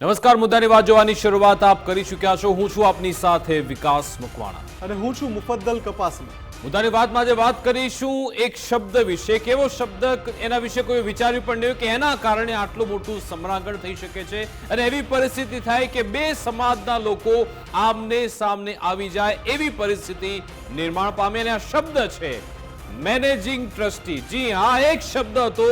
નમસ્કાર મુદ્દાની વાત જોવાની શરૂઆત આપ કરી ચૂક્યા છો. હું છું આપની સાથે વિકાસ મકવાણા. અને હું છું મુફદ્દલ કપાસમાં મુદ્દાની વાતમાં આજે વાત કરીશું એક શબ્દ વિશે. કેવો શબ્દ એના વિશે કોઈ વિચાર્યું પણ નહીં કે એના કારણે આટલું મોટું સમરાંગણ થઈ શકે છે અને એવી પરિસ્થિતિ થાય કે બે સમાજના લોકો આમને સામને આવી જાય એવી પરિસ્થિતિ નિર્માણ પામે અને આ શબ્દ છે મેનેજિંગ ટ્રસ્ટી. જી હા એક શબ્દ હતો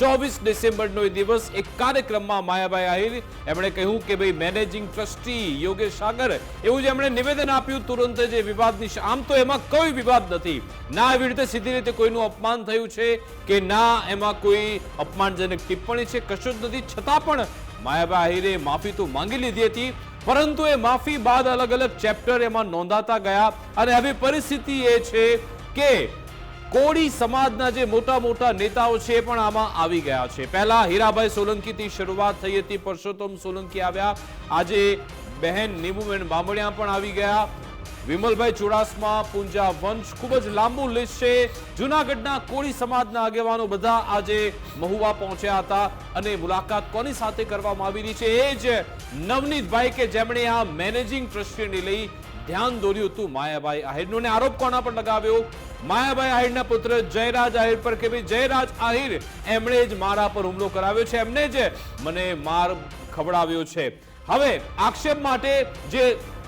ચોવીસ ડિસેમ્બરનો એ દિવસ એક કાર્યક્રમમાં માયાભાઈ આહિર. એમણે કહ્યું કે ભાઈ મેનેજિંગ ટ્રસ્ટી યોગેશ સાગર, એવું જે એમણે નિવેદન આપ્યું તુરંત જે વિવાદની આમ તો એમાં કોઈ વિવાદ નથી. ના, એવી રીતે સીધી રીતે કોઈનું અપમાન થયું છે કે ના, એમાં કોઈ અપમાનજનક ટિપ્પણી છે, કશું જ નથી. છતાં પણ માયાભાઈ આહિરે માફી તો માંગી લીધી હતી, પરંતુ એ માફી બાદ અલગ અલગ ચેપ્ટર એમાં નોંધાતા ગયા. અને હવે પરિસ્થિતિ એ છે કે કોળી સમાજના જે મોટા મોટા નેતાઓ છે એ પણ આમાં આવી ગયા છે. પહેલા હીરાભાઈ સોલંકીથી શરૂઆત થઈ હતી, પરસોત્તમ સોલંકી આવ્યા. આજે બહેન નીમુબેન બામણિયા પણ આવી ગયા. વિમલભાઈ ચુડાસમા, પૂંજા વંશ, ખૂબ જ લાંબુ લિસ્ટ છે. જુનાગઢના કોળી સમાજના આગેવાનો બધા આજે મહુવા પહોંચ્યા હતા અને મુલાકાત કોની સાથે કરવામાં આવી રહી છે? એ જ નવનીતભાઈ કે જેમણે આ મેનેજિંગ ટ્રસ્ટીને લઈ ધ્યાન દોર્યું હતું માયાભાઈ આહિરનું આરોપ કોના પર લગાવ્યો? માયાભાઈ આહિરના પુત્ર જયરાજ આહિર પર કે ભાઈ જયરાજ આહિર એમણે જ મારા પર હુમલો કરાવ્યો છે, એમને જ મને માર ખવડાવ્યો છે. હવે આક્ષેપ માટે જે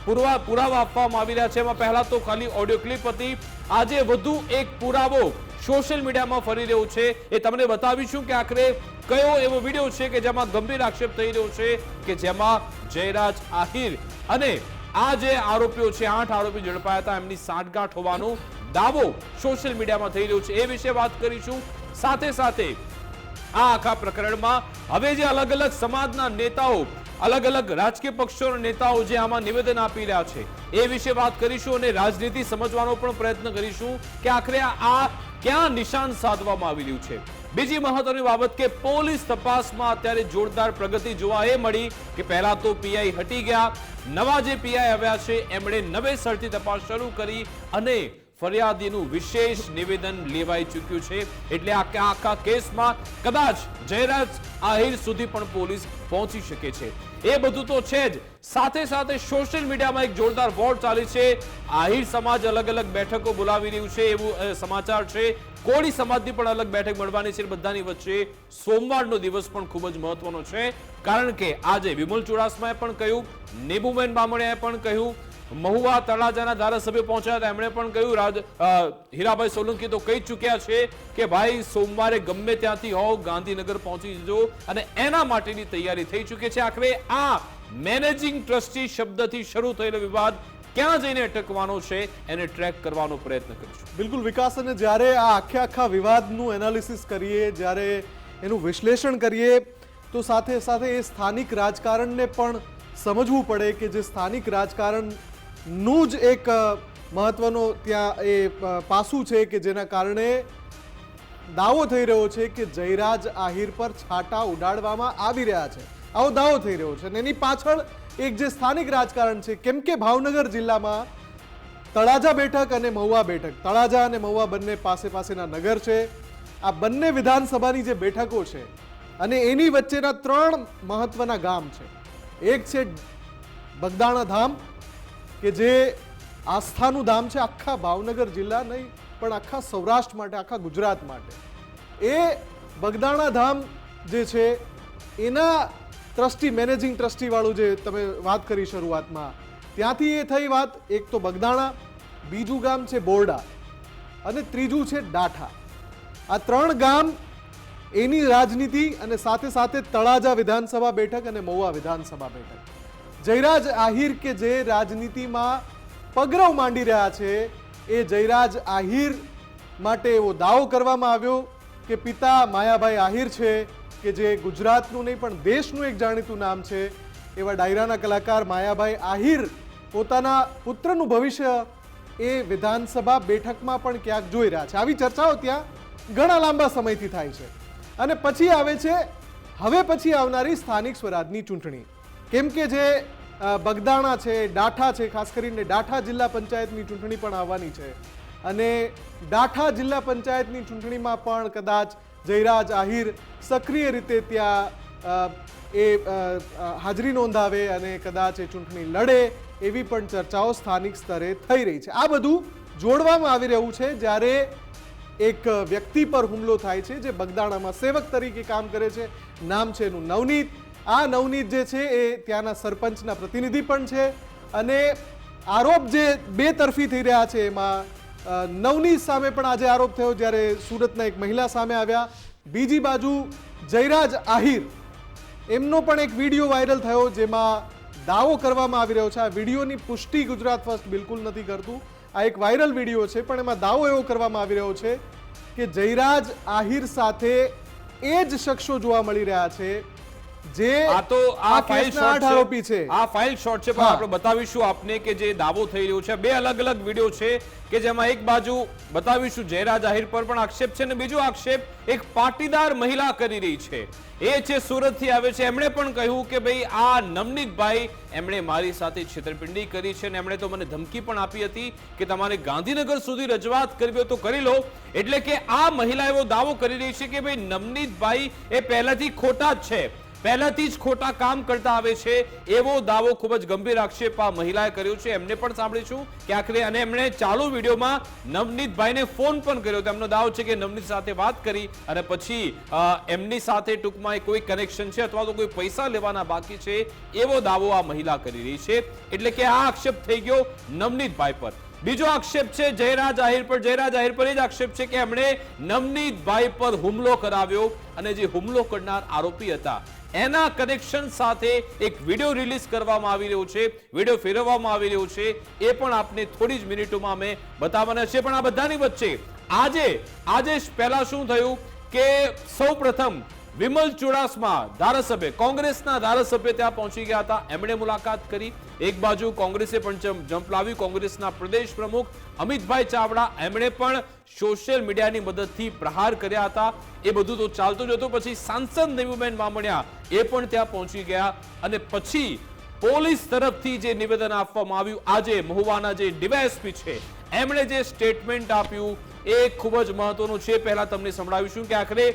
પુરવા, પુરાવા આપવામાં આવી રહ્યા છે, એમાં પહેલા તો ખાલી ઓડિયો ક્લિપ હતી. આજે વધુ એક પુરાવો સોશિયલ મીડિયામાં ફરી રહ્યો છે. એ તમને બતાવીશું કે આખરે કયો એવો વીડિયો છે કે જેમાં ગંભીર આક્ષેપ થઈ રહ્યો છે કે જેમાં જયરાજ આહિર અને આ જે આરોપીઓ છે, આઠ આરોપી ઝડપાયા હતા, એમની સાંઠગાંઠ હોવાનો દાવો સોશિયલ મીડિયામાં થઈ રહ્યો છે. એ વિશે વાત કરીશું. સાથે સાથે આ આખા પ્રકરણમાં હવે જે અલગ અલગ સમાજના નેતાઓ, અલગ અલગ રાજકીય પક્ષોના નેતાઓ જે આમાં નિવેદન આપી રહ્યા છે, એ વિશે વાત કરીશું અને રાજનીતિ સમજવાનો પણ પ્રયત્ન કરીશું કે આખરે આ ક્યાં નિશાન સાધવામાં આવી રહ્યું છે. બીજી મહત્વની બાબત કે પોલીસ તપાસમાં અત્યારે જોરદાર પ્રગતિ જોવા એ મળી કે પહેલા તો પીઆઈ હટી ગયા, નવા જે પીઆઈ આવ્યા છે, એમણે નવેસરથી તપાસ શરૂ કરી અને ફરિયાદીનું વિશેષ નિવેદન લેવાઈ ચૂક્યું છે. એટલે આખા આખા કેસમાં કદાચ જયરાજ આહિર સુધી પણ પોલીસ પહોંચી શકે છે. એ બધું તો છે જ. સાથે સાથે સોશિયલ મીડિયામાં એક જોરદાર વોર ચાલી છે. આહિર સમાજ અલગ અલગ બેઠકો બોલાવી રહ્યું છે એવું સમાચાર છે. કોળી સમાજની પણ અલગ બેઠક મળવાની છે બધાની વચ્ચે. સોમવારનો દિવસ પણ ખૂબ જ મહત્વનો છે. કારણ કે આજે વિમલ ચુડાસમાએ પણ કહ્યું નેબુબેન બામણિયાએ પણ કહ્યું મહુવા તળાજાના ધારાસભ્ય પહોંચ્યા હતા. એમણે પણ કહ્યું, રાજ હીરાભાઈ સોલંકી તો કહી ચૂક્યા છે કે ભાઈ, સોમવારે ગમે ત્યાંથી હોવ, ગાંધીનગર પહોંચી જજો અને એના માટેની તૈયારી થઈ ચૂકી છે. આખરે આ મેનેજિંગ ટ્રસ્ટી શબ્દથી શરૂ થયેલો વિવાદ ક્યાં જઈને અટકવાનો છે એને ટ્રેક કરવાનો પ્રયત્ન કરીશું. બિલકુલ, વિકાસ, અને જ્યારે આ આખે આખા વિવાદનું એનાલિસિસ કરીએ, જ્યારે એનું વિશ્લેષણ કરીએ, તો સાથે સાથે એ સ્થાનિક રાજકારણને પણ સમજવું પડે કે જે સ્થાનિક રાજકારણનું જ એક મહત્વનો ત્યાં એ પાસું છે કે જેના કારણે દાવો થઈ રહ્યો છે કે જયરાજ આહિર પર છાટા ઉડાડવામાં આવી રહ્યા છે. આવો દાવો થઈ રહ્યો છે અને એની પાછળ એક જે સ્થાનિક રાજકારણ છે, કેમ કે ભાવનગર જિલ્લામાં તળાજા બેઠક અને મહુવા બેઠક, તળાજા અને મહુવા બંને પાસે પાસેના નગર છે. આ બંને વિધાનસભાની જે બેઠકો છે અને એની વચ્ચેના ત્રણ મહત્વના ગામ છે. એક છે બગદાણા ધામ કે જે આસ્થાનું ધામ છે આખા ભાવનગર જિલ્લા નહીં, પણ આખા સૌરાષ્ટ્ર માટે, આખા ગુજરાત માટે. એ બગદાણા ધામ જે છે, એના ટ્રસ્ટી, મેનેજિંગ ટ્રસ્ટીવાળું જે તમે વાત કરી શરૂઆતમાં, ત્યાંથી એ થઈ વાત. એક તો બગદાણા, બીજું ગામ છે બોરડા, અને ત્રીજું છે ડાઠા. આ ત્રણ ગામ એની રાજનીતિ અને સાથે સાથે તળાજા વિધાનસભા બેઠક અને મહુવા વિધાનસભા બેઠક. જયરાજ આહિર કે જે રાજનીતિમાં પગરવ માંડી રહ્યા છે, એ જયરાજ આહિર માટે એવો દાવો કરવામાં આવ્યો કે પિતા માયાભાઈ આહિર છે, કે જે ગુજરાતનું નહીં પણ દેશનું એક જાણીતું નામ છે, એવા ડાયરાના કલાકાર માયાભાઈ આહિર પોતાના પુત્રનું ભવિષ્ય એ વિધાનસભા બેઠકમાં પણ ક્યાંક જોઈ રહ્યા છે. આવી ચર્ચાઓ ત્યાં ઘણા લાંબા સમયથી થાય છે. અને પછી આવે છે, હવે પછી આવનારી સ્થાનિક સ્વરાજની ચૂંટણી. કેમ કે જે બગદાણા છે, ડાઠા છે, ખાસ કરીને ડાઠા જિલ્લા પંચાયતની ચૂંટણી પણ આવવાની છે. અને ડાઠા જિલ્લા પંચાયતની ચૂંટણીમાં પણ કદાચ જયરાજ આહિર સક્રિય રીતે ત્યાં એ હાજરી નોંધાવે અને કદાચ એ ચૂંટણી લડે એવી પણ ચર્ચાઓ સ્થાનિક સ્તરે થઈ રહી છે. આ બધું જોડવામાં આવી રહ્યું છે જ્યારે એક વ્યક્તિ પર હુમલો થાય છે જે બગદાણામાં સેવક તરીકે કામ કરે છે. નામ છે એનું નવનીત. આ નવનીત જે છે એ ત્યાંના સરપંચના પ્રતિનિધિ પણ છે અને આરોપ જે બે તરફી થઈ રહ્યા છે એમાં નવનીત સામે પણ આજે આરોપ થયો જ્યારે સુરતના એક મહિલા સામે આવ્યા. બીજી બાજુ જયરાજ આહિર, એમનો પણ એક વીડિયો વાયરલ થયો જેમાં દાવો કરવામાં આવી રહ્યો છે. આ વિડીયોની પુષ્ટિ ગુજરાત ફર્સ્ટ બિલકુલ નથી કરતું. આ એક વાયરલ વીડિયો છે, પણ એમાં દાવો એવો કરવામાં આવી રહ્યો છે કે જયરાજ આહિર સાથે એ જ શખ્સો જોવા મળી રહ્યા છે. જે આ તો આ ફાઇલ શોર્ટ આરોપી છે. આ ફાઇલ શોર્ટ છે પણ આપણે બતાવીશું આપને કે જે દાવો થઈ રહ્યો છે. બે અલગ અલગ વીડિયો છે કે જેમાં એક બાજુ બતાવીશું જયરા જાહેર પર પણ આક્ષેપ છે અને બીજો આક્ષેપ એક પાટીદાર મહિલા કરી રહી છે. એ છે સુરતથી આવે છે. એમણે પણ કહ્યું કે ભાઈ આ નવનીતભાઈ એમણે મારી સાથે છેતરપિંડી કરી છે અને એમણે તો મને ધમકી પણ આપી હતી કે તમારે ગાંધીનગર સુધી રજૂઆત કરવી હોય તો કરી લો. એટલે કે આ મહિલા એવો દાવો કરી રહી છે કે ભાઈ નવનીતભાઈ એ પહેલાથી ખોટા જ છે. પહેલાથી જ ખોટા કામ કરતા આવે છે. એવો દાવો ખૂબ જ ગંભીર આક્ષેપ આ મહિલાએ કર્યો છે. એમને પણ સાંભળીશું કે આખરે અને એમણે ચાલુ વિડીયોમાં નવનીતભાઈને ફોન પણ કર્યો. તો એમનો દાવો છે કે નવનીત સાથે વાત કરી અને પછી એમની સાથે ટૂંકમાં કોઈ કનેક્શન છે અથવા તો કોઈ પૈસા લેવાના બાકી છે એવો દાવો આ મહિલા કરી રહી છે. એટલે કે આ આક્ષેપ થઈ ગયો નવનીતભાઈ પર. બીજો આક્ષેપ છે જયરાજ આહિર પર. જયરાજ આહિર પર એ જ આક્ષેપ છે કે એમણે નવનીતભાઈ પર હુમલો કરાવ્યો અને જે હુમલો કરનાર આરોપી હતા એના કનેક્શન સાથે એક વીડિયો રિલીઝ કરવામાં આવી રહ્યો છે વીડિયો ફેરવવામાં આવી રહ્યો છે. એ પણ આપને થોડી જ મિનિટોમાં અમે બતાવવાના છે પણ આ બધાની વચ્ચે આજે આજે પહેલા શું થયું કે સૌ પ્રથમ વિમલ ચુડાસમા ધારાસભ્ય. કોંગ્રેસના ધારાસભ્ય ત્યાં પહોંચી ગયા હતા. એમણે મુલાકાત કરી. એક બાજુ કોંગ્રેસે પણ ઝંપલાવી કોંગ્રેસના પ્રદેશ પ્રમુખ અમિતભાઈ ચાવડા એમણે પણ સોશિયલ મીડિયાની મદદથી પ્રહાર કર્યા હતા. એ બધું તો ચાલતું જ હતું. પછી સાંસદ નેવુબેન બામણિયા એ પણ ત્યાં પહોંચી ગયા અને પછી પોલીસ તરફથી જે નિવેદન આપવામાં આવ્યું, આજે મહુવાના જે ડીવાયએસપી છે, એમણે જે સ્ટેટમેન્ટ આપ્યું એ ખૂબ જ મહત્વનું છે. પહેલા તમને સંભળાવીશું કે આખરે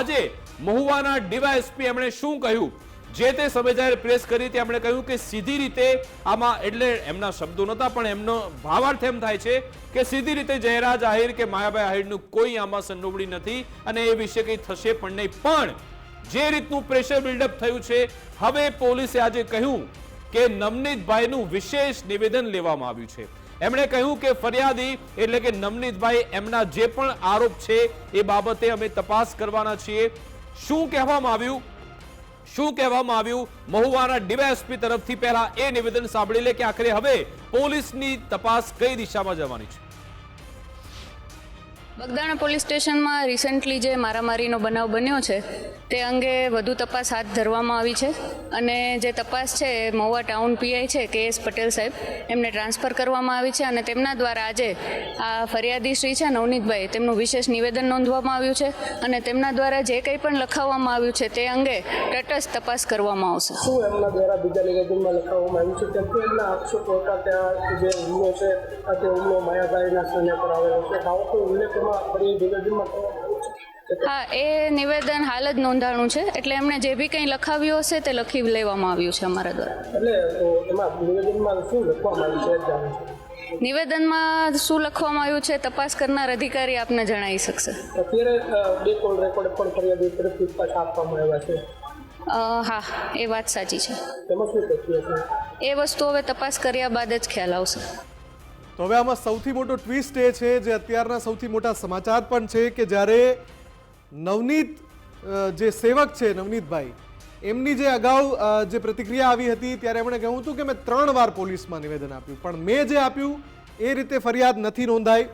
આજે મહુવાના ડીવાયએસપી એમણે શું કહ્યું? જે તે સમય જ્યારે પ્રેસ કરી તે એમણે કહ્યું કે સીધી રીતે આમાં એટલે એમના શબ્દો નહોતા, પણ એમનો ભાવાર્થ એમ થાય છે કે સીધી રીતે જયરાજ આહિર કે માયાભાઈ આહિરનું કોઈ આમાં સંડોવણી નથી અને એ વિશે કંઈ થશે પણ નહીં. પણ જે રીતનું પ્રેશર બિલ્ડઅપ થયું છે, હવે પોલીસે આજે કહ્યું કે નવનીતભાઈનું વિશેષ નિવેદન લેવામાં આવ્યું છે. એમણે કહ્યું કે ફરિયાદી એટલે કે નવનીતભાઈ એમના જે પણ આરોપ છે એ બાબતે અમે તપાસ કરવાના છીએ. શું કહેવામાં આવ્યું? શું કહેવામાં આવ્યું? મહુવાના ડીવાયએસપી તરફથી પહેલા એ નિવેદન સાંભળી લે કે આખરે હવે પોલીસની તપાસ કઈ દિશામાં જવાની છે? બગદાણા પોલીસ સ્ટેશનમાં રિસેન્ટલી જે મારામારીનો બનાવ બન્યો છે, તે અંગે વધુ તપાસ હાથ ધરવામાં આવી છે અને જે તપાસ છે એ મહુવા ટાઉન પીઆઈ છે, કે એસ પટેલ સાહેબ, એમને ટ્રાન્સફર કરવામાં આવી છે અને તેમના દ્વારા આજે આ ફરિયાદી શ્રી છે નવનીતભાઈ, તેમનું વિશેષ નિવેદન નોંધવામાં આવ્યું છે અને તેમના દ્વારા જે કંઈ પણ લખાવવામાં આવ્યું છે તે અંગે તટસ્થ તપાસ કરવામાં આવશે. શું એમના દ્વારા બીજા નિવેદનમાં લખાવવામાં આવ્યું છે? કેમ કે એમના આક્ષેપો હતા ત્યાં જે હુમલો છે તે હુમલો માયાભાઈના સ્થાને પર આવેલો છે. કોઈ ઉલ્લેખ હા એ નિવેદન હાલ જ નોંધાણું છે. એટલે એમણે જે બી કંઈ લખાવ્યું હશે તે લખી લેવામાં આવ્યું છે અમારા દ્વારા. એટલે નિવેદનમાં શું લખવામાં આવ્યું છે એ જાણો છો નિવેદનમાં શું લખવામાં આવ્યું છે તપાસ કરનાર અધિકારી આપને જણાવી શકશે. અત્યારે બે કોલ રેકોર્ડ પણ ફરિયાદી તરફથી પાછા આપવામાં આવ્યા છે. હા એ વાત સાચી છે? એ વસ્તુ હવે તપાસ કર્યા બાદ જ ખ્યાલ આવશે. તો હવે આમાં સૌથી મોટો ટ્વિસ્ટ એ છે, જે અત્યારના સૌથી મોટા સમાચાર પણ છે કે જ્યારે નવનીત જે સેવક છે નવનીતભાઈ, એમની જે અગાઉ જે પ્રતિક્રિયા આવી હતી ત્યારે એમણે કહ્યું હતું કે મેં ત્રણ વાર પોલીસમાં નિવેદન આપ્યું. પણ મેં જે આપ્યું એ રીતે ફરિયાદ નથી નોંધાઈ,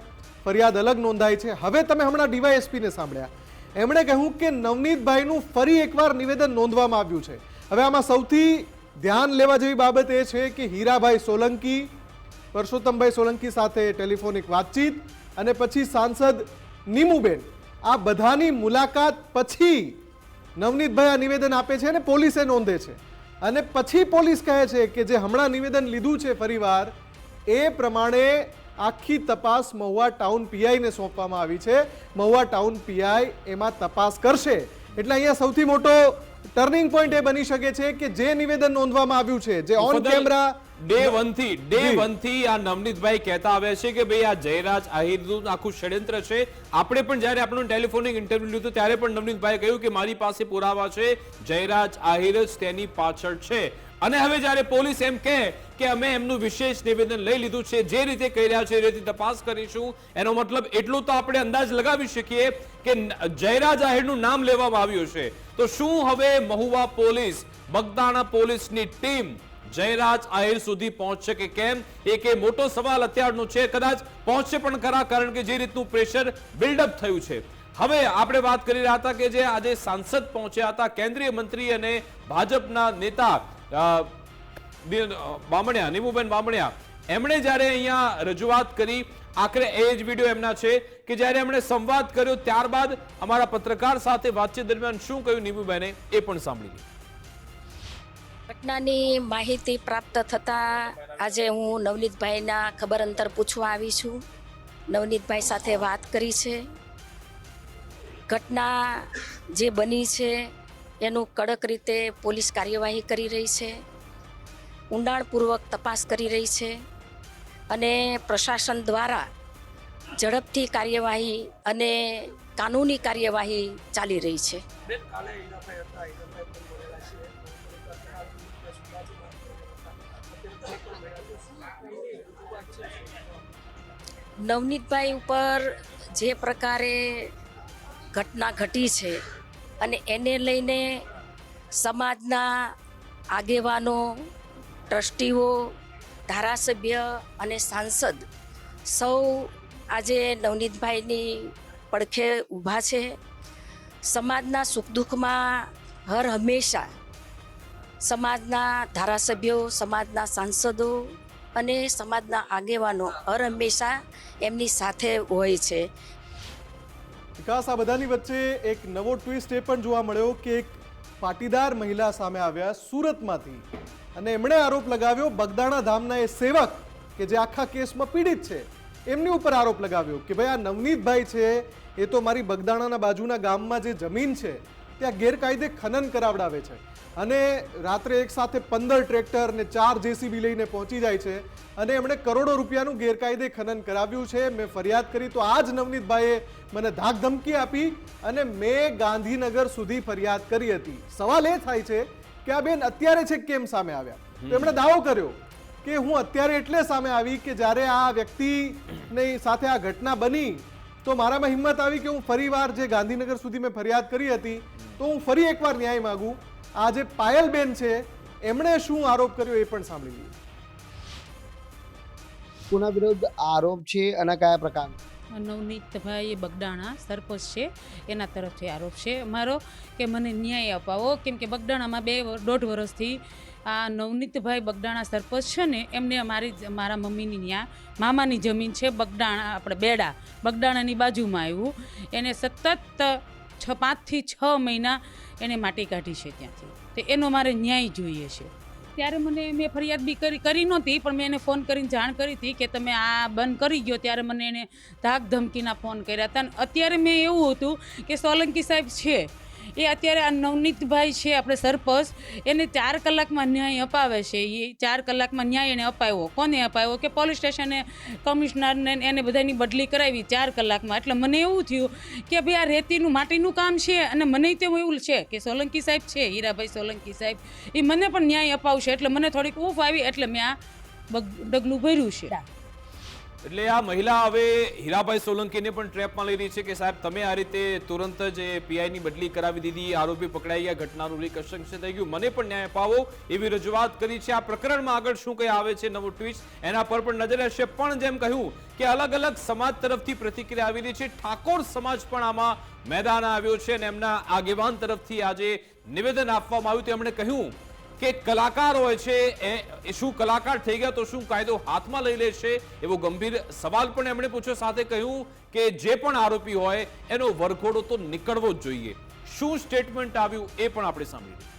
ફરિયાદ અલગ નોંધાઈ છે. હવે તમે હમણાં ડીવાયએસપીને સાંભળ્યા. એમણે કહ્યું કે નવનીતભાઈનું ફરી એકવાર નિવેદન નોંધવામાં આવ્યું છે. હવે આમાં સૌથી ધ્યાન લેવા જેવી બાબત એ છે કે હીરાભાઈ સોલંકી પરસોત્તમભાઈ સોલંકી સાથે ટેલિફોનિક વાતચીત અને પછી સાંસદ નીમુબેન. આ બધાની મુલાકાત પછી નવનીતભાઈ આ નિવેદન આપે છે અને પોલીસે નોંધે છે. અને પછી પોલીસ કહે છે કે જે હમણાં નિવેદન લીધું છે ફરીવાર એ પ્રમાણે આખી તપાસ મહુવા ટાઉન પીઆઈને સોંપવામાં આવી છે. મહુવા ટાઉન પીઆઈ એમાં તપાસ કરશે. એટલે અહીંયા સૌથી મોટો ટર્નિંગ પોઈન્ટ એ બની શકે છે કે જે નિવેદન નોંધવામાં આવ્યું છે જે ઓન કેમેરા ડે વનથી ડે વનથી આ નવનીતભાઈ કહેતા આવે છે કે ભાઈ આ જયરાજ આહિરનું આખું ષડયંત્ર છે. આપણે પણ જ્યારે આપણું ટેલિફોનિક ઇન્ટરવ્યુ લીધું ત્યારે પણ નવનીતભાઈ કહ્યું કે મારી પાસે પુરાવા છે. જયરાજ આહિર જ તેની પાછળ છે. અને હવે જ્યારે પોલીસ એમ કહે કે અમે એમનું વિશેષ નિવેદન લઈ લીધું છે, જે રીતે કહી રહ્યા છે એ રીતે તપાસ કરીશું. એનો મતલબ એટલું તો આપણે અંદાજ લગાવી શકીએ કે જયરાજ આહિરનું નામ લેવામાં આવ્યું છે. તો શું હવે મહુવા પોલીસ, બગદાણા પોલીસની ટીમ જયરાજ આહિર સુધી પહોંચશે કે કેમ? એક એ મોટો સવાલ અત્યારનો છે, કદાચ પહોંચશે પણ ખરા, કારણ કે જે રીતનું પ્રેશર બિલ્ડઅપ થયું છે. હવે આપણે વાત કરી રહ્યા હતા કે જે આજે સાંસદ પહોંચ્યા હતા, કેન્દ્રીય મંત્રી અને ભાજપના નેતા બામણિયા નીમુબેન બામણિયા એમણે જ્યારે અહીંયા રજૂઆત કરી, આખરે એ જ વીડિયો એમના છે કે જ્યારે એમણે સંવાદ કર્યો ત્યારબાદ અમારા પત્રકાર સાથે વાતચીત દરમિયાન શું કહ્યું નીમુબેને એ પણ સાંભળી ઘટનાની માહિતી પ્રાપ્ત થતાં આજે હું નવનીતભાઈના ખબર અંતર પૂછવા આવી છું. નવનીતભાઈ સાથે વાત કરી છે. ઘટના જે બની છે એનું કડક રીતે પોલીસ કાર્યવાહી કરી રહી છે, ઊંડાણપૂર્વક તપાસ કરી રહી છે અને પ્રશાસન દ્વારા ઝડપથી કાર્યવાહી અને કાનૂની કાર્યવાહી ચાલી રહી છે. નવનીતભાઈ ઉપર જે પ્રકારે ઘટના ઘટી છે અને એને લઈને સમાજના આગેવાનો, ટ્રસ્ટીઓ, ધારાસભ્ય અને સાંસદ સૌ આજે નવનીતભાઈની પડખે ઊભા છે. સમાજના સુખ દુઃખમાં હર હંમેશા સમાજના ધારાસભ્યો, સમાજના સાંસદો અને સમાજના આગેવાનો હર હંમેશા એમની સાથે હોય છે. વિકાસ, આ બધાની વચ્ચે એક નવો ટ્વિસ્ટ એ પણ જોવા મળ્યો કે એક પાટીદાર મહિલા સામે આવ્યા સુરતમાંથી. અને એમણે આરોપ લગાવ્યો, બગદાણા ધામના એ સેવક કે જે આખા કેસમાં પીડિત છે. એમની ઉપર આરોપ લગાવ્યો કે, ભાઈ, આ નવનીતભાઈ છે, એ તો મારી બગદાણાના બાજુના ગામમાં જે જમીન છે ત્યાં ગેરકાયદે ખનન કરાવડાવે છે. અને રાત્રે એક સાથે પંદર ટ્રેક્ટર ને ચાર જેસીબી લઈને પહોંચી જાય છે. અને એમણે કરોડો રૂપિયાનું ગેરકાયદે ખનન કરાવ્યું છે. મેં ફરિયાદ કરી તો આ જ નવનીતભાઈએ મને ધાક ધમકી આપી અને મેં ગાંધીનગર સુધી ફરિયાદ કરી હતી. સવાલ એ થાય છે કે આ બેન અત્યારે છે કેમ સામે આવ્યા? તો એમણે દાવો કર્યો કે હું અત્યારે એટલે સામે આવી કે જ્યારે આ વ્યક્તિની સાથે આ ઘટના બની તો મારામાં હિંમત આવી કે હું ફરીવાર જે ગાંધીનગર સુધી મેં ફરિયાદ કરી હતી તો હું ફરી એકવાર ન્યાય માગું. આ જે પાયલબેન છે એમણે શું આરોપ કર્યો એ પણ સાંભળી લઈએ. કોના વિરુદ્ધ આરોપ છે અને કયા પ્રકારનો? નવનીતભાઈ બગડાણા સરપંચ છે એના તરફથી આરોપ છે. મારો કે મને ન્યાય અપાવો કેમ કે બગડાણામાં બે દોઢ વર્ષથી આ નવનીતભાઈ બગડાણા સરપંચ છે ને, એમને મારી મારા મમ્મીની ત્યાં મામાની જમીન છે બગડાણા આપણે બેડા બગડાણાની બાજુમાં આવ્યું. એને સતત છ, પાંચથી છ મહિના એને માટી કાઢી છે ત્યાંથી. તો એનો મારે ન્યાય જોઈએ છે. ત્યારે મને મેં ફરિયાદ બી કરી કરી નહોતી, પણ મેં એને ફોન કરીને જાણ કરી હતી કે તમે આ બંધ કરી ગયો, ત્યારે મને એને ધાક ધમકીના ફોન કર્યા હતા. અને અત્યારે મેં એવું હતું કે સોલંકી સાહેબ છે એ અત્યારે આ નવનીતભાઈ છે, આપણે સરપંચ, એને ચાર કલાકમાં ન્યાય અપાવે છે. એ ચાર કલાકમાં ન્યાય એને અપાવ્યો કોને અપાવ્યો કે પોલીસ સ્ટેશને કમિશનરને એને બધાની બદલી કરાવી ચાર કલાકમાં. એટલે મને એવું થયું કે ભાઈ આ રેતીનું માટીનું કામ છે અને મને તેવું એવું છે કે સોલંકી સાહેબ છે, હીરાભાઈ સોલંકી સાહેબ, એ મને પણ ન્યાય અપાવશે. એટલે મને થોડીક ઊફ આવી, એટલે મેં આ ડગલું ભર્યું છે. એટલે આ મહિલા હવે હીરાભાઈ સોલંકીને પણ ટ્રેપમાં લઈ રહી છે કે સાહેબ, તમે આ રીતે તુરંત જ પીઆઈની બદલી કરાવી દીધી આરોપી પકડાઈ ગયા, ઘટનાનું રિકન્સ્ટ્રક્શન થઈ ગયું. મને પણ ન્યાય અપાવો એવી રજૂઆત કરી છે. આ પ્રકરણમાં આગળ શું કંઈ આવે છે નવું ટ્વિસ્ટ એના પર પણ નજર રહેશે. પણ જેમ કહ્યું કે અલગ અલગ સમાજ તરફથી પ્રતિક્રિયા આવી રહી છે. ઠાકોર સમાજ પણ આમાં મેદાન આવ્યો છે અને એમના આગેવાન તરફથી આજે નિવેદન આપવામાં આવ્યું તેમણે કહ્યું કે કલાકાર હોય છે, એ શું કલાકાર થઈ ગયા તો શું કાયદો હાથમાં લઈ લેશે એવો ગંભીર સવાલ પણ એમણે પૂછ્યો. સાથે કહ્યું કે જે પણ આરોપી હોય, એનો વરઘોડો તો નીકળવો જ જોઈએ. શું સ્ટેટમેન્ટ આવ્યું એ પણ આપણે સાંભળ્યું.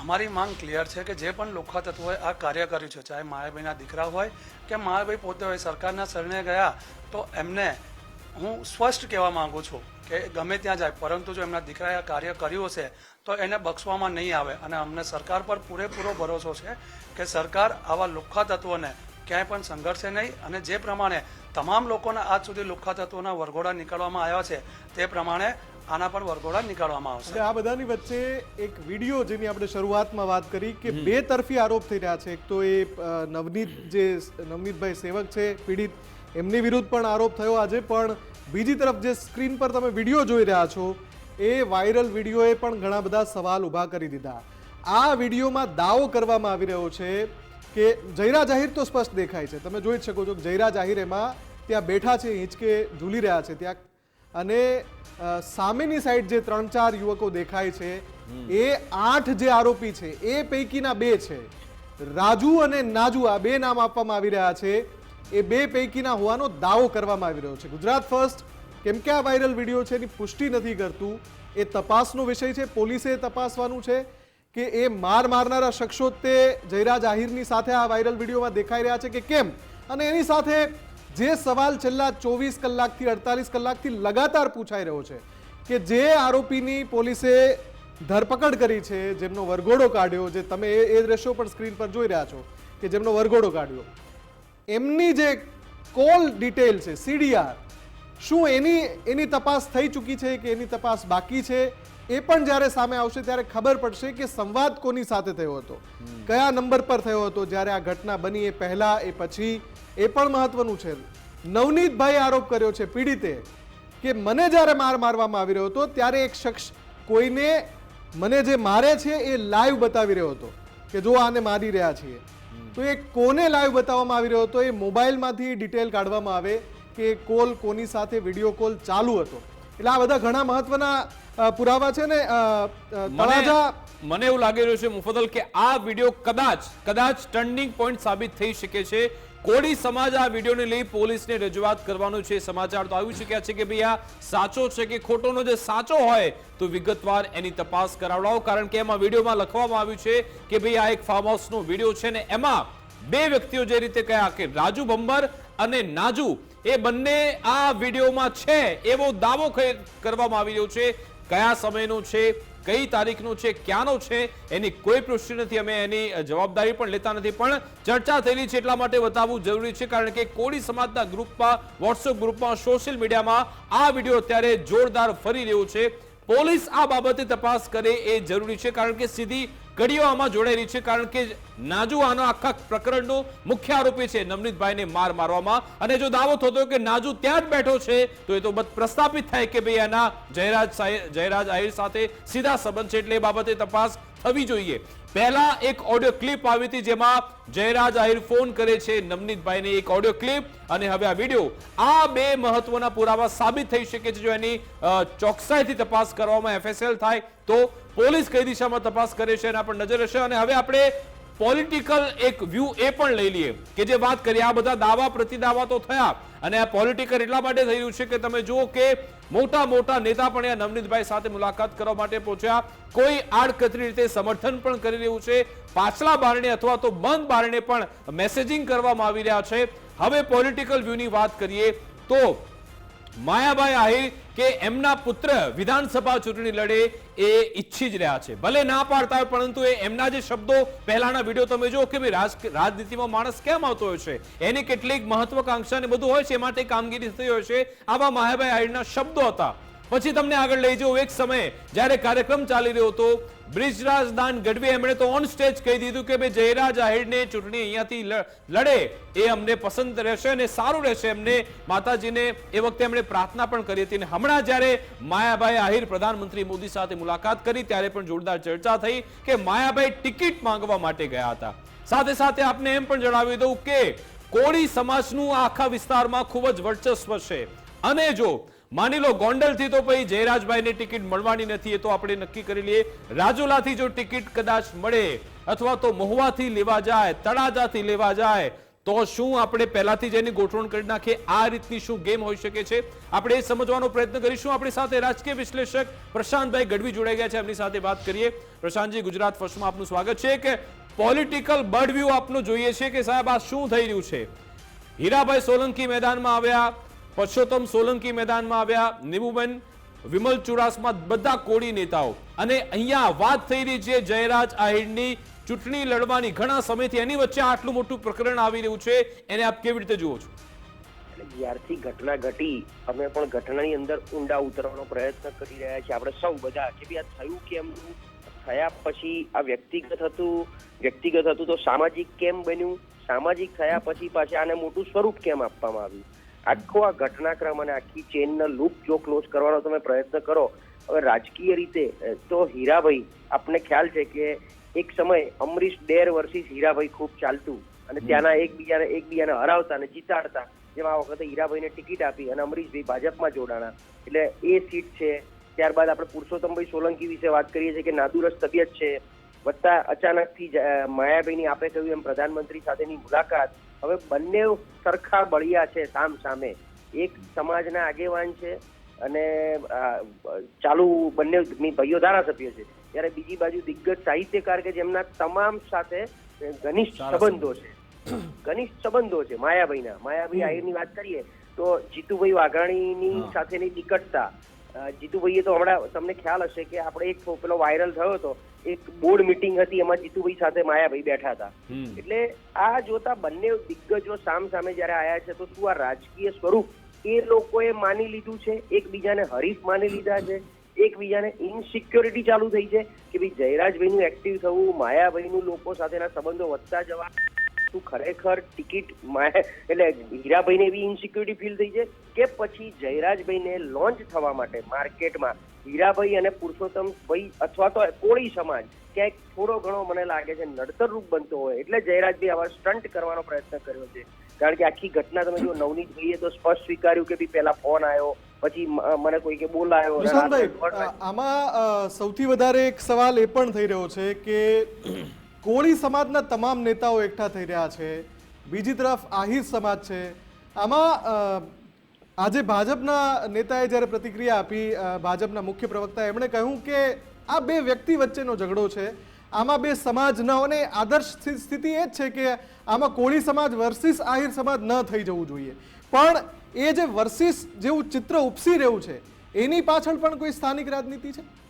અમારી માંગ ક્લિયર છે કે જે પણ લોખા તત્વોએ આ કાર્ય કર્યું છે. ચાહે માયાભાઈના દીકરા હોય કે માયાભાઈ પોતે હોય, સરકારના શરણે ગયા તો એમને હું સ્પષ્ટ કહેવા માંગુ છું કે ગમે ત્યાં જાય, પરંતુ જો એમના દીકરાએ કાર્ય કર્યું હશે, તો એને બક્ષવામાં નહીં આવે. અને અમને સરકાર પર પૂરેપૂરો ભરોસો છે કે સરકાર આવા લુખ્ખા તત્વોને ક્યાંય પણ સંઘર્ષે નહીં અને જે પ્રમાણે તમામ લોકોના આજ સુધી લુખ્ખા તત્વોના વરઘોડા નીકળવામાં આવ્યા છે, તે પ્રમાણે આના પણ વરઘોડા નીકાળવામાં આવશે. આ બધાની વચ્ચે એક વીડિયો જેની આપણે શરૂઆતમાં વાત કરી કે બે તરફી આરોપ થઈ રહ્યા છે. એક તો એ નવનીત જે, નવનીતભાઈ સેવક છે, પીડિત એમની વિરુદ્ધ પણ આરોપ થયો આજે, પણ બીજી તરફ જે સ્ક્રીન પર તમે વીડિયો જોઈ રહ્યા છો, એ વાયરલ વિડીયોએ પણ ઘણા બધા સવાલ ઊભા કરી દીધા. આ વિડીયોમાં દાવો કરવામાં આવી રહ્યો છે કે જયરા જાહેર તો સ્પષ્ટ દેખાય છે. તમે જોઈ જ શકો છો કે જયરા જાહેર એમાં ત્યાં બેઠા છે, હિંચકે ઝૂલી રહ્યા છે ત્યાં. અને સામેની સાઈડ જે ત્રણ ચાર યુવકો દેખાય છે, એ આઠ જે આરોપી છે, એ પૈકીના બે છે. રાજુ અને નાજુ આ બે નામ આપવામાં આવી રહ્યા છે. એ બે પૈકીના હોવાનો દાવો કરવામાં આવી રહ્યો છે. ગુજરાત ફર્સ્ટ, કેમ કે આ વાયરલ વીડિયો છે એની પુષ્ટિ નથી કરતું. એ તપાસનો વિષય છે, પોલીસે તપાસવાનું છે કે એ માર મારનારા શખ્સો તે જયરાજ આહિરની સાથે આ વાયરલ વિડીયોમાં દેખાઈ રહ્યા છે કે કેમ? અને એની સાથે જે સવાલ છેલ્લા ચોવીસ કલાકથી, અડતાલીસ કલાકથી લગાતાર પૂછાઈ રહ્યો છે કે જે આરોપીની પોલીસે ધરપકડ કરી છે, જેમનો વરઘોડો કાઢ્યો, જે તમે એ દ્રશ્યો પણ સ્ક્રીન પર જોઈ રહ્યા છો કે જેમનો વરઘોડો કાઢ્યો. એમની જે કોલ ડિટેલ છે સીડીઆર શું એની એની તપાસ થઈ ચૂકી છે કે એની તપાસ બાકી છે એ પણ જ્યારે સામે આવશે ત્યારે ખબર પડશે કે સંવાદ કોની સાથે થયો હતો. કયા નંબર પર થયો હતો જ્યારે આ ઘટના બની એ પહેલા એ પછી એ પણ મહત્વનું છે. નવનીતભાઈ આરોપ કર્યો છે પીડિતે કે મને જ્યારે માર મારવામાં આવી રહ્યો હતો ત્યારે એક શખ્સ કોઈને મને જે મારે છે એ લાઈવ બતાવી રહ્યો હતો કે જો આને મારી રહ્યા છીએ. તો એ કોને લાઈવ બતાવવામાં આવી રહ્યો હતો? એ મોબાઈલમાંથી ડિટેલ કાઢવામાં આવે કે કોલ કોની સાથે વીડિયો કોલ ચાલુ હતો. એટલે આ બધા ઘણા મહત્વના પુરાવા છે ને તળાજા મને એવું લાગી રહ્યું છે મુફદલ કે આ વીડિયો કદાચ કદાચ ટર્નિંગ પોઈન્ટ સાબિત થઈ શકે છે. કોળી સમાજ આ વિડીયોને લઈ પોલીસને રજૂઆત કરવાનું છે સમાચાર તો આવી શક્યા છે કે ભાઈ આ સાચો છે કે ખોટોનો જે સાચો હોય તો વિગતવાર એની તપાસ કરાવડાવો. કારણ કે એમાં વિડીયોમાં લખવામાં આવ્યું છે કે ભાઈ આ એક ફાર્મ હાઉસનો વીડિયો છે ને એમાં બે વ્યક્તિઓ જે રીતે કહ્યા કે રાજુ ભંબર અને નાજુ, એ બંને આ વિડીયોમાં છે, એવો દાવો કરવામાં આવી રહ્યો છે. કયા સમયનો છે, કઈ તારીખનો છે, ક્યાંનો છે, એની કોઈ પુષ્ટિ નથી. અમે એની જવાબદારી પણ લેતા નથી, પણ ચર્ચા થયેલી છે એટલા માટે બતાવવું જરૂરી છે, કારણ કે કોળી સમાજના ગ્રુપમાં, વોટ્સએપ ગ્રુપમાં, સોશિયલ મીડિયામાં આ વીડિયો અત્યારે જોરદાર ફરી રહ્યો છે. પોલીસ આ બાબતે તપાસ કરે એ જરૂરી છે, કારણ કે સીધી કડીઓ આમાં જોડાયેલી છે કારણ કે નાજુ આનો આખા પ્રકરણનો મુખ્ય આરોપી છે. નવનીતભાઈને માર મારવામાં અને જો દાવો થતો કે નાજુ ત્યાં જ બેઠો છે, તો એ તો પ્રસ્થાપિત થાય કે ભાઈ એના જયરાજ જયરાજ આહિર સાથે સીધા સંબંધ છે. એટલે એ બાબતે તપાસ થવી જોઈએ. પહેલા એક ઓડિયો ક્લિપ આવી હતી જેમાં જયરાજ આહિર ફોન કરે છે નવનીતભાઈને એક ઓડિયો ક્લિપ અને હવે આ વીડિયો આ બે મહત્વના પુરાવા સાબિત થઈ શકે છે જો એની ચોકસાઈથી તપાસ કરવામાં એફએસએલ થાય તો પોલીસ કઈ દિશામાં તપાસ કરે છે એના પર નજર હશે અને હવે આપણે પોલિટિકલ એક વ્યૂ એ પણ લઈ લઈએ કે જે વાત કરીએ, આ બધા દાવા પ્રતિદાવા તો થયા અને આ પોલિટિકલ એટલા માટે થઈ રહ્યું છે કે તમે જુઓ કે મોટા મોટા નેતા પણ અહીંયા નવનીતભાઈ સાથે મુલાકાત કરવા માટે પહોંચ્યા. કોઈ આડકતરી રીતે સમર્થન પણ કરી રહ્યું છે. પાછલા બારણે અથવા તો બંધ બારણે પણ મેસેજિંગ કરવામાં આવી રહ્યા છે. હવે પોલિટિકલ વ્યૂની વાત કરીએ તો માયાભાઈ આહિર કે એમના પુત્ર વિધાનસભા ચૂંટણી લડે એ ઈચ્છી જ રહ્યા છે. ભલે ના પાડતા હોય, પરંતુ એ એમના જે શબ્દો પહેલાના વીડિયો તમે જો કે ભાઈ રાજ- રાજનીતિમાં માણસ કેમ આવતો હોય છે? એની કેટલીક મહત્વકાંક્ષા ને બધું હોય છે, એ માટે કામગીરી થતી હોય છે. આવા માયાભાઈ આહિરના શબ્દો હતા. પછી તમને આગળ લઈ જવું એક સમયે. જ્યારે કાર્યક્રમ ચાલી રહ્યો હતો, બ્રિજરાજ દાન ગઢવી એમણે તો ઓન સ્ટેજ કહી દીધું કે ભાઈ જયરાજ આહિરને ચૂંટણી અહીંયાથી લડે. એ અમને પસંદ રહેશે અને સારું રહેશે એમને. માતાજીને એ વખતે એમણે પ્રાર્થના પણ કરી હતી અને હમણાં જ્યારે માયાભાઈ આહિર પ્રધાનમંત્રી મોદી સાથે મુલાકાત કરી, ત્યારે પણ જોરદાર ચર્ચા થઈ કે માયાભાઈ ટિકિટ માંગવા માટે ગયા હતા. સાથે સાથે આપને એમ પણ જણાવી દઉં કે કોળી સમાજનું આખા વિસ્તારમાં ખૂબ જ વર્ચસ્વ છે. અને જો માની લો ગોંડલથી તો પછી જયરાજભાઈને ટિકિટ મળવાની નથી, એ તો આપણે નક્કી કરી લઈએ. રાજુલાથી જો ટિકિટ કદાચ મળે અથવા તો મહુવાથી લેવા જાય, તળાજાથી લેવા જાય, તો શું આપણે પહેલાથી જ એની ગોઠવણ કરી નાખીએ? આ રીતની શું ગેમ હોઈ શકે છે? આપણે એ સમજવાનો પ્રયત્ન કરીશું. આપણી સાથે રાજકીય વિશ્લેષક પ્રશાંતભાઈ ગઢવી જોડાઈ ગયા છે. એમની સાથે વાત કરીએ. પ્રશાંતજી, ગુજરાત ફર્સ્ટમાં આપનું સ્વાગત છે. કે પોલિટિકલ બર્ડ વ્યૂ આપનું જોઈએ છે કે સાહેબ આ શું થઈ રહ્યું છે? હીરાભાઈ સોલંકી મેદાનમાં આવ્યા. પરસોત્તમ સોલંકી મેદાનમાં આવ્યા. નીમુબેન, વિમલ ચુડાસમા બધા કોળી નેતાઓ. અને અહીંયા વાત થઈ રહી છે જયરાજ આહિરની. ચૂંટણી લડવાની ઘણા સમયથી એની વચ્ચે આટલું મોટું પ્રકરણ આવી રહ્યું છે. એને આપ કેવી રીતે જુઓ છો? જ્યારથી ઘટના ઘટી, અમે પણ ઘટનાની અંદર ઊંડા ઉતરવાનો પ્રયત્ન કરી રહ્યા છીએ. આપણે સૌ બધા કે ભાઈ આ થયું કેમ? થયા પછી આ વ્યક્તિગત હતું. વ્યક્તિગત હતું તો સામાજિક કેમ બન્યું? સામાજિક થયા પછી પાછા આને મોટું સ્વરૂપ કેમ આપવામાં આવ્યું? આખો આ ઘટનાક્રમ અને આખી ચેનનો લૂપ જો ક્લોઝ કરવાનો તમે પ્રયત્ન કરો હવે રાજકીય રીતે તો હીરાભાઈ આપને ખ્યાલ છે કે એક સમય અમરીશ ડેર વર્ષિસ હીરાભાઈ ખૂબ ચાલતું અને ત્યાંના એકબીજાને એકબીજાને હરાવતા અને જીતાડતા જેમાં આ વખતે હીરાભાઈને ટિકિટ આપી અને અમરીશભાઈ ભાજપમાં જોડાણા. એટલે એ સીટ છે. ત્યારબાદ આપણે પુરુષોત્તમભાઈ સોલંકી વિશે વાત કરીએ છીએ કે નાદુરસ્ત તબિયત છે. વત્તા અચાનકથી જ, માયાબેની આપે કહ્યું એમ પ્રધાનમંત્રી સાથેની મુલાકાત. હવે બંને સરખા બળિયા છે સામ સામે. એક સમાજના આગેવાન છે અને ચાલુ બંને ભાઈઓ ધારાસભ્ય છે. ત્યારે બીજી બાજુ દિગ્ગજ સાહિત્યકાર કે જેમના તમામ સાથે ઘનિષ્ઠ સંબંધો છે. ઘનિષ્ઠ સંબંધો છે માયાભાઈના. માયાભાઈ આહિરની વાત કરીએ તો જીતુભાઈ વાઘાણીની સાથેની નિકટતા. જીતુભાઈએ તો હમણાં તમને ખ્યાલ હશે કે આપણે એક પેલો વાયરલ થયો હતો. એક બોર્ડ મીટિંગ હતી એમાં જીતુભાઈ સાથે માયાભાઈ બેઠા હતા. એટલે આ જોતા બંને દિગ્ગજો સામ સામે જ્યારે આયા છે તો શું આ રાજકીય સ્વરૂપ એ લોકોએ માની લીધું છે? એકબીજાને હરીફ માની લીધા છે? એકબીજાને ઇનસિક્યોરિટી ચાલુ થઈ છે? કે ભાઈ જયરાજભાઈનું એક્ટિવ થવું માયાભાઈનું લોકો સાથેના સંબંધો વધતા જવા શું ખરેખર ટિકિટ એટલે હીરાભાઈને એવી ઇન્સિક્યુરિટી ફીલ થઈ છે કે પછી જયરાજભાઈને લોન્ચ થવા માટે માર્કેટમાં હીરાભાઈ અને પુરુષોત્તમભાઈ અથવા તો કોળી સમાજ ક્યાંક થોડો ઘણો મને લાગે છે નડતર રૂપ બનતો હોય. એટલે જયરાજભાઈ આવા સ્ટન્ટ કરવાનો પ્રયત્ન કર્યો છે. કારણ કે આખી ઘટના તમે જો નવનીતભાઈએ તો સ્પષ્ટ સ્વીકાર્યું કે ભી પહેલા ફોન આવ્યો પછી મને કોઈ કે બોલાયો આમાં સૌથી વધારે એક સવાલ એ પણ થઈ રહ્યો છે કે કોળી સમાજના તમામ નેતાઓ એકઠા થઈ રહ્યા છે. બીજી તરફ આહિર સમાજ છે. આમાં આજે ભાજપના નેતાએ જ્યારે પ્રતિક્રિયા આપી ભાજપના મુખ્ય પ્રવક્તા એમણે કહ્યું કે આ બે વ્યક્તિ વચ્ચેનો ઝઘડો છે. આમાં બે સમાજ ન, અને આદર્શ સ્થિ- સ્થિતિ એ જ છે કે આમાં કોળી સમાજ વર્સિસ આહિર સમાજ ન થઈ જવું જોઈએ. પણ એ જે વર્સિસ જેવું ચિત્ર ઉપસી રહ્યું છે, એની પાછળ પણ કોઈ સ્થાનિક રાજનીતિ છે?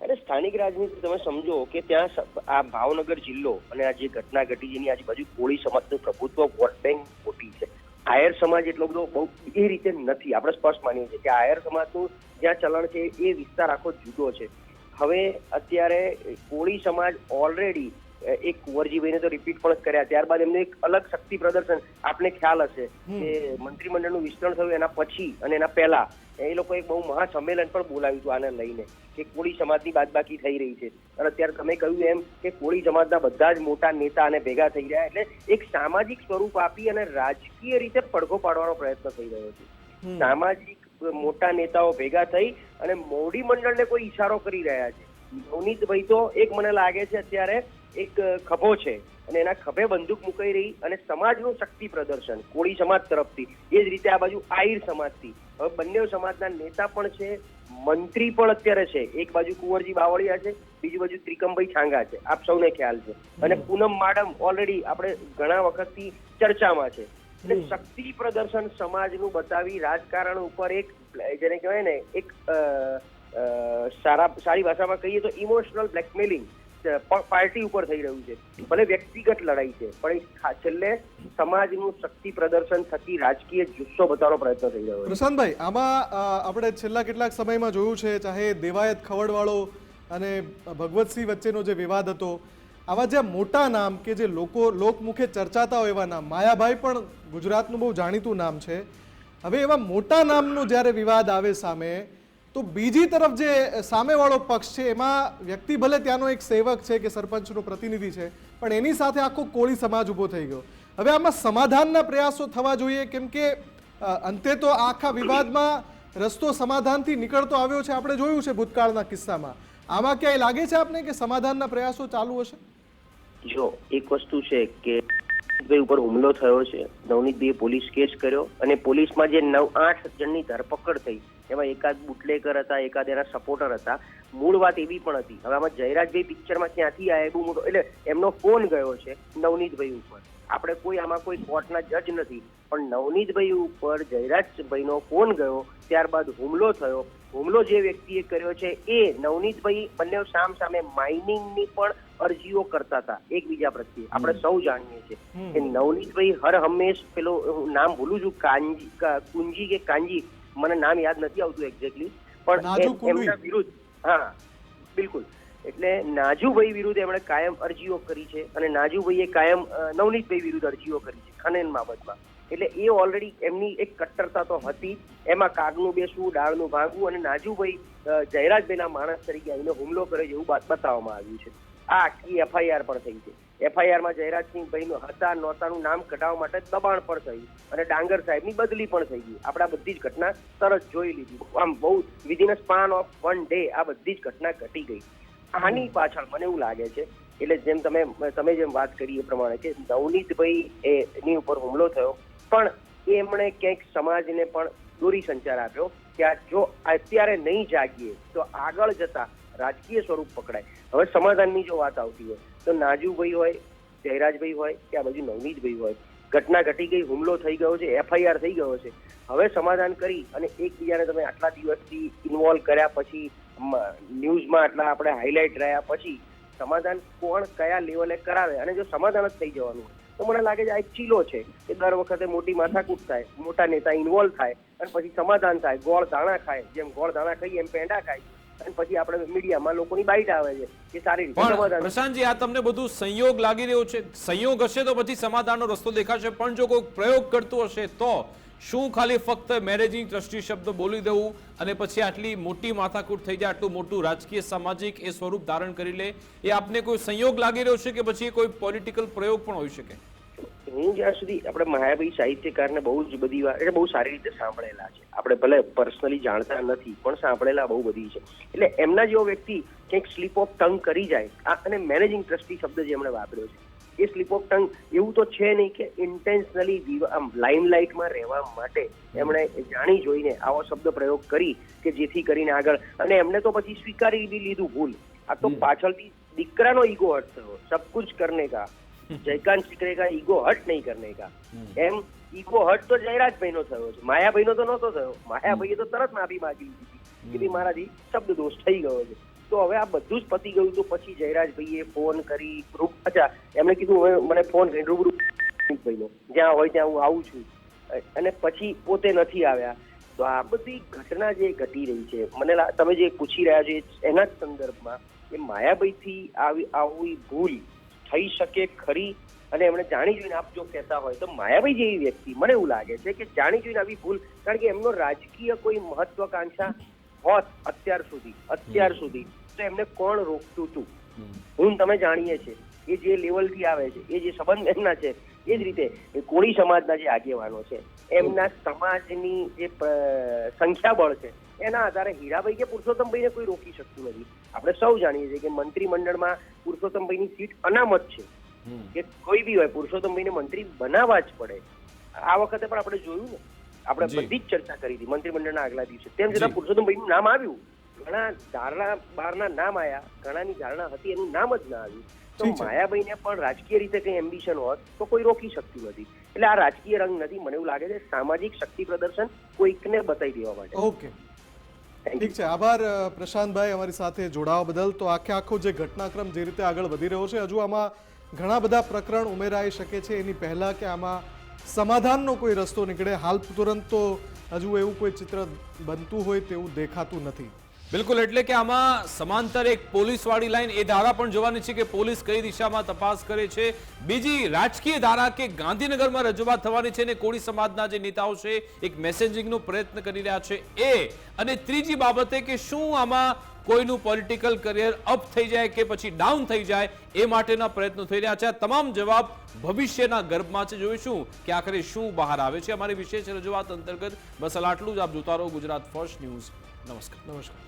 અરે સ્થાનિક રાજનીતિ તમે સમજો કે ત્યાં આ ભાવનગર જિલ્લો અને આ જે ઘટના ઘટી જેની આજુબાજુ કોળી સમાજનું પ્રભુત્વ વોટ બેંક મોટી છે. આયર સમાજ એટલો બધો બહુ એ રીતે નથી. આપણે સ્પષ્ટ માનીએ છીએ કે આયર સમાજનું જ્યાં ચલણ છે એ વિસ્તાર આખો જુદો છે. હવે અત્યારે કોળી સમાજ ઓલરેડી એક કુંવરજીભાઈને તો રિપીટ પણ કર્યા. ત્યારબાદ એમને એક અલગ શક્તિ પ્રદર્શન આપને ખ્યાલ હશે કે મંત્રીમંડળનું વિસ્તરણ થયું એના પછી અને એના પહેલા. એ લોકો એક બહુ મહાસંમેલન પણ બોલાવ્યું હતું આને લઈને કે કોળી સમાજની બાદબાકી થઈ રહી છે. અને અત્યારે તમે કહ્યું એમ કે કોળી સમાજના બધા જ મોટા નેતા અને ભેગા થઈ રહ્યા એટલે એક સામાજિક સ્વરૂપ આપી અને રાજકીય રીતે પડઘો પાડવાનો પ્રયત્ન થઈ રહ્યો છે. સામાજિક મોટા નેતાઓ ભેગા થઈ અને મોવડી મંડળને કોઈ ઈશારો કરી રહ્યા છે. નવનીતભાઈ તો એક મને લાગે છે અત્યારે એક ખભો છે અને એના ખભે બંદૂક મુકાઈ રહી અને સમાજનું શક્તિ પ્રદર્શન કોળી સમાજ તરફથી. એ જ રીતે આ બાજુ આહિર સમાજથી. હવે બંને સમાજના નેતા પણ છે મંત્રી પણ અત્યારે છે. એક બાજુ કુંવરજી બાવળિયા છે બીજી બાજુ ત્રિકમભાઈ છાંગા છે. આપ સૌને ખ્યાલ છે. અને પૂનમ માડમ ઓલરેડી આપણે ઘણા વખતથી ચર્ચામાં છે. એટલે શક્તિ પ્રદર્શન સમાજનું બતાવી રાજકારણ ઉપર એક જેને કહેવાય ને એક સારા સારી ભાષામાં કહીએ તો ઇમોશનલ બ્લેકમેલિંગ પાર્ટી ઉપર થઈ રહ્યું છે. ભલે વ્યક્તિગત લડાઈ છે, પણ છેલ્લે સમાજનું શક્તિ પ્રદર્શન થકી રાજકીય જુસ્સો બતાવવાનો પ્રયત્ન થઈ રહ્યો છે. પ્રશાંતભાઈ, આમાં આપણે છેલ્લા કેટલાક સમયમાં જોયું છે, ચાહે દેવાયત ખવડવાળો અને ભગવતસિંહ વચ્ચેનો જે વિવાદ હતો, આવા જે મોટા નામ કે જે લોકો, લોકમુખે ચર્ચાતા હોય એવા નામ, માયાભાઈ પણ ગુજરાતનું બહુ જાણીતું નામ છે. હવે એવા મોટા નામનો જ્યારે વિવાદ આવે સામે તો બીજી તરફ જે સામેવાળો પક્ષ છે, એમાં વ્યક્તિ ભલે ત્યાંનો એક સેવક છે કે સરપંચનો પ્રતિનિધિ છે, પણ એની સાથે આખો કોળી સમાજ ઊભો થઈ ગયો. હવે આમાં સમાધાનના પ્રયાસો થવા જોઈએ, કેમ કે અંતે તો આખા વિવાદમાં રસ્તો સમાધાનથી નીકળતો આવ્યો છે, આપણે જોયું છે ભૂતકાળના કિસ્સામાં. આમાં ક્યાંય લાગે છે આપને કે સમાધાનના પ્રયાસો ચાલુ હશે? જો, એક વસ્તુ છે કે ભાઈ ઉપર હુમલો થયો છે, નવનીતભાઈએ પોલીસ કેસ કર્યો અને પોલીસમાં જે નવ આઠ જણની ધરપકડ થઈ એમાં એકાદ બુટલેકર હતા એકાદ એના સપોર્ટર હતા. મૂળ વાત એવી પણ હતી. હવે આમાં જયરાજભાઈ પિક્ચરમાં ક્યાંથી આવ્યા એવું મોટો એટલે એમનો ફોન ગયો છે નવનીતભાઈ ઉપર. આપણે કોઈ આમાં કોઈ કોર્ટના જજ નથી. પણ નવનીતભાઈ ઉપર જયરાજભાઈનો ફોન ગયો ત્યારબાદ હુમલો થયો. હુમલો જે વ્યક્તિએ કર્યો છે એ નવનીતભાઈ બંને સામ સામે માઇનિંગની પણ અરજીઓ કરતા હતા. એકબીજા પ્રત્યે. આપણે સૌ જાણીએ છીએ કે નવનીતભાઈ હર હંમેશ પેલો હું નામ ભૂલું છું કાંજી કા- કુંજી કે કાંજી? મને નામ યાદ નથી આવતું એક્ઝેક્ટલી પણ. એમના વિરુદ્ધ હા બિલકુલ. એટલે નાજુભાઈ વિરુદ્ધ એમણે કાયમ અરજીઓ કરી છે અને નાજુભાઈએ કાયમ નવનીતભાઈ વિરુદ્ધ અરજીઓ કરી છે ખનન બાબતમાં. એટલે એ ઓલરેડી એમની એક કટ્ટરતા તો હતી એમાં કાગનું બેસવું ડાળનું ભાગવું અને નાજુભાઈ જયરાજભાઈના માણસ તરીકે આવીને હુમલો કરે એવું બાત બતાવવામાં આવ્યું છે. આ આખી એફઆઈઆર પણ થઈ છે એફઆઈઆરમાં જયરાજસિંહભાઈનું હતા નહોતાનું નામ કઢાવવા માટે દબાણ પણ થયું અને ડાંગર સાહેબની બદલી પણ થઈ ગઈ. આપણે આ બધી જ ઘટના તરત જોઈ લીધી. આમ બહુ within span of one day આ બધી જ ઘટના ઘટી ગઈ. આની પાછળ મને એવું લાગે છે એટલે જેમ તમે તમે જેમ વાત કરી એ પ્રમાણે કે નવનીતભાઈ એ એની ઉપર હુમલો થયો પણ એમણે ક્યાંક સમાજને પણ દોરી સંચાર આપ્યો કે આ જો અત્યારે નહીં જાગીએ તો આગળ જતા રાજકીય સ્વરૂપ પકડાય. હવે સમાધાનની જો વાત આવતી હોય, તો નાજુભાઈ હોય, જયરાજભાઈ હોય કે આ બાજુ નવનીતભાઈ હોય. ઘટના ઘટી ગઈ, હુમલો થઈ ગયો છે, એફઆઈઆર થઈ ગયો છે. હવે સમાધાન કરી અને એકબીજાને તમે આટલા દિવસથી ઇન્વોલ્વ કર્યા પછી ન્યૂઝમાં આટલા આપણે હાઇલાઇટ રહ્યા પછી, સમાધાન કોણ કયા લેવલે કરાવે? અને જો સમાધાન જ થઈ જવાનું હોય, તો મને લાગે છે આ એક ચીલો છે કે દર વખતે મોટી માથાકૂટ થાય, મોટા નેતા ઇન્વોલ્વ થાય અને પછી સમાધાન થાય. ગોળ દાણા ખાય, જેમ ગોળ દાણા ખાઈએ એમ પેંડા ખાય અને પછી આપણે મીડિયામાં લોકોની બાઇટ આવે છે કે સારી રીતે પ્રશાંતજી આ તમને બધું સંયોગ લાગી રહ્યો છે. સંયોગ હશે તો પછી સમાધાનનો રસ્તો દેખાશે પણ જો કોઈ પ્રયોગ કરતું હશે તો શું ખાલી ફક્ત મેરેજિંગ ટ્રસ્ટી શબ્દ બોલી દેવું અને પછી આટલી મોટી માથાકૂટ થઈ જાય આટલું મોટું રાજકીય સામાજિક એ સ્વરૂપ ધારણ કરી લે એ આપને કોઈ સંયોગ લાગી રહ્યો છે કે પછી કોઈ પોલિટિકલ પ્રયોગ પણ હોઈ શકે? હું જ્યાં સુધી આપણે માયાભાઈ સાહિત્યકારને બહુ જ બધી વાર એટલે બહુ સારી રીતે સાંભળેલા છે. આપણે ભલે પર્સનલી જાણતા નથી પણ સાંભળેલા બહુ બધી છે. એટલે એમના જેવો વ્યક્તિ ક્યાંક સ્લીપ ઓફ ટંગ કરી જાય આ અને મેનેજિંગ ટ્રસ્ટી શબ્દ જે એમણે વાપર્યો છે એ સ્લીપ ઓફ ટંગ એવું તો છે નહીં કે ઇન્ટેન્શનલી આમ લાઇમલાઇટમાં રહેવા માટે એમણે જાણી જોઈને આવો શબ્દ પ્રયોગ કરી કે જેથી કરીને આગળ અને એમને તો પછી સ્વીકારી બી લીધું ભૂલ. આ તો પાછળથી દીકરાનો ઈગો હટ થયો સબ કુછ કરને કા. જયકાંત શીખરેગા ઈગો હટ નહીં કરને કા. એમ ઈગો હટ તો જયરાજભાઈ નો થયો છે. માયાભાઈ નો તો નહોતો થયો. માયાભાઈએ તો તરત માફી માગી લીધી કે ભઈ મારાથી શબ્દ દોષ થઈ ગયો છે. તો હવે આ બધું જ પતી ગયું તો પછી જયરાજભાઈએ ફોન કરી રૂપ અચ્છા એમણે કીધું હવે મને ફોન કરી રૂબરૂ ભાઈનો જ્યાં હોય ત્યાં હું આવું છું. અને પછી પોતે નથી આવ્યા. તો આ બધી ઘટના જે ઘટી રહી છે મને તમે જે પૂછી રહ્યા છો એના જ સંદર્ભમાં એ માયાભાઈથી આવી આવી ભૂલ થઈ શકે ખરી અને એમણે જાણી જોઈને આપ જો કહેતા હોય તો માયાભાઈ જેવી વ્યક્તિ મને એવું લાગે છે કે જાણી જોઈને આવી ભૂલ કારણ કે એમનો રાજકીય કોઈ મહત્વાકાંક્ષા હોત અત્યાર સુધી અત્યાર સુધી તો એમને કોણ રોકતું હતું હું તમે જાણીએ છીએ એ જે લેવલથી આવે છે એ જે સંબંધ એમના છે એ જ રીતે એ કોળી સમાજના જે આગેવાનો છે એમના સમાજની જે સંખ્યાબળ છે એના આધારે હીરાભાઈ કે પુરુષોત્તમભાઈને કોઈ રોકી શકતું નથી. આપણે સૌ જાણીએ છીએ કે મંત્રીમંડળમાં પુરુષોત્તમભાઈની સીટ અનામત છે. કે કોઈ બી હોય પુરુષોત્તમભાઈને મંત્રી બનાવવા જ પડે. આ વખતે પણ આપણે જોયું ને. આપણે બધી જ ચર્ચા કરી હતી મંત્રીમંડળના આગલા દિવસે. તેમ છતાં. પુરુષોત્તમભાઈનું નામ આવ્યું. ઘણા ધારણા બહારના નામ આવ્યા ઘણાની ધારણા હતી એનું નામ જ ના આવ્યું. તો માયાભાઈને પણ રાજકીય રીતે કંઈ એમ્બિશન હોત તો કોઈ રોકી શકતું નથી. એટલે આ રાજકીય રંગ નથી. મને એવું લાગે છે સામાજિક શક્તિ પ્રદર્શન કોઈકને બતાવી દેવા માટે. ઓકે ઠીક છે. આભાર પ્રશાંતભાઈ અમારી સાથે જોડાવા બદલ. તો આખે આખો જે ઘટનાક્રમ જે રીતે આગળ વધી રહ્યો છે, હજુ આમાં ઘણા બધા પ્રકરણ ઉમેરાઈ શકે છે. એની પહેલાં કે આમાં સમાધાનનો કોઈ રસ્તો નીકળે, હાલ તુરંત તો હજુ એવું કોઈ ચિત્ર બનતું હોય તેવું દેખાતું નથી. બિલકુલ, એટલે કે આમાં સમાંતર એક પોલીસવાળી લાઈન, એ ધારા પણ જોવાની છે કે પોલીસ કઈ દિશામાં તપાસ કરે છે. બીજી રાજકીય ધારા કે ગાંધીનગરમાં રજૂઆત થવાની છે અને કોળી સમાજના જે નેતાઓ છે, એક મેસેજિંગનો પ્રયત્ન કરી રહ્યા છે એ. અને ત્રીજી બાબતે કે શું આમાં કોઈનું પોલિટિકલ કરિયર અપ થઈ જાય કે પછી ડાઉન થઈ જાય, એ માટેના પ્રયત્નો થઈ રહ્યા છે. આ તમામ જવાબ ભવિષ્યના ગર્ભમાં છે. જોઈશું કે આખરે શું બહાર આવે છે. અમારી વિશેષ રજૂઆત અંતર્ગત બસ આટલું જ. આપ જોતા રહો ગુજરાત ફર્સ્ટ ન્યૂઝ નમસ્કાર. નમસ્કાર.